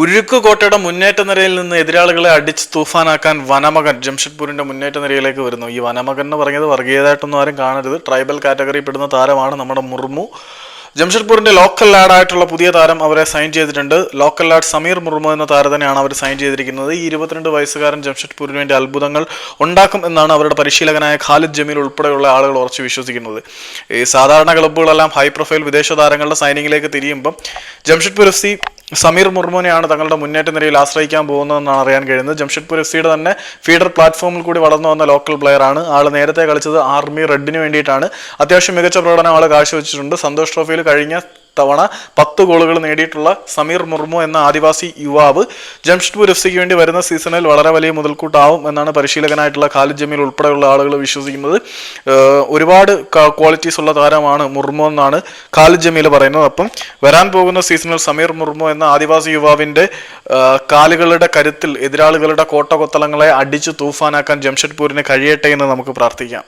ഉരുക്ക് കോട്ടയുടെ മുന്നേറ്റ നിരയിൽ നിന്ന് എതിരാളികളെ അടിച്ച് തൂഫാനാക്കാൻ വനമകൻ ജംഷഡ്പൂരിന്റെ മുന്നേറ്റ നിരയിലേക്ക് വരുന്നു. ഈ വനമകൻ എന്ന് പറഞ്ഞത് വർഗീയതായിട്ടൊന്നും ആരും കാണരുത്. ട്രൈബൽ കാറ്റഗറി പെടുന്ന താരമാണ് നമ്മുടെ മുർമു. ജംഷഡ്പൂരിന്റെ ലോക്കൽ ലാഡായിട്ടുള്ള പുതിയ താരം അവരെ സൈൻ ചെയ്തിട്ടുണ്ട്. ലോക്കൽ ലാഡ് സമീർ മുർമു എന്ന താരത്തിനെയാണ് അവർ സൈൻ ചെയ്തിരിക്കുന്നത്. ഈ ഇരുപത്തിരണ്ട് വയസ്സുകാരൻ ജംഷഡ്പൂരിന് വേണ്ടി അത്ഭുതങ്ങൾ ഉണ്ടാക്കും എന്നാണ് അവരുടെ പരിശീലകനായ ഖാലിദ് ജമീൽ ഉൾപ്പെടെയുള്ള ആളുകൾ ഉറച്ചു വിശ്വസിക്കുന്നത്. ഈ സാധാരണ ക്ലബ്ബുകളെല്ലാം ഹൈ പ്രൊഫൈൽ വിദേശ താരങ്ങളുടെ സൈനിങ്ങിലേക്ക് തിരിയുമ്പം ജംഷഡ്പൂർ എഫ് സി സമീർ മുർമുനെയാണ് തങ്ങളുടെ മുന്നേറ്റ നിരയിൽ ആശ്രയിക്കാൻ പോകുന്നതെന്നാണ് അറിയാൻ കഴിയുന്നത്. ജംഷഡ്പൂർ എഫ് സിയുടെ തന്നെ ഫീഡർ പ്ലാറ്റ്ഫോമിൽ കൂടി വളർന്നു വന്ന ലോക്കൽ പ്ലെയർ ആണ്. ആൾ നേരത്തെ കളിച്ചത് ആർമി റെഡിന് വേണ്ടിയിട്ടാണ്. അത്യാവശ്യം മികച്ച പ്രകടനം ആൾ കാഴ്ചവെച്ചിട്ടുണ്ട്. സന്തോഷ് ട്രോഫിയിൽ കഴിഞ്ഞ തവണ പത്ത് ഗോളുകൾ നേടിയിട്ടുള്ള സമീർ മുർമു എന്ന ആദിവാസി യുവാവ് ജംഷഡ്പൂർ എഫ് സിക്ക് വേണ്ടി വരുന്ന സീസണിൽ വളരെ വലിയ മുതൽക്കൂട്ടാവും എന്നാണ് പരിശീലകനായിട്ടുള്ള ഖാലിദ് ജമീൽ ഉൾപ്പെടെയുള്ള ആളുകൾ വിശ്വസിക്കുന്നത്. ഒരുപാട് ക്വാളിറ്റീസ് ഉള്ള താരമാണ് മുർമു എന്നാണ് ഖാലിദ് ജമീൽ പറയുന്നത്. അപ്പം വരാൻ പോകുന്ന സീസണിൽ സമീർ മുർമു എന്ന ആദിവാസി യുവാവിന്റെ കാലുകളുടെ കരുത്തിൽ എതിരാളികളുടെ കോട്ട കൊത്തളങ്ങളെ അടിച്ചു തൂഫാനാക്കാൻ ജംഷഡ്പൂരിന് കഴിയട്ടെ എന്ന് നമുക്ക് പ്രാർത്ഥിക്കാം.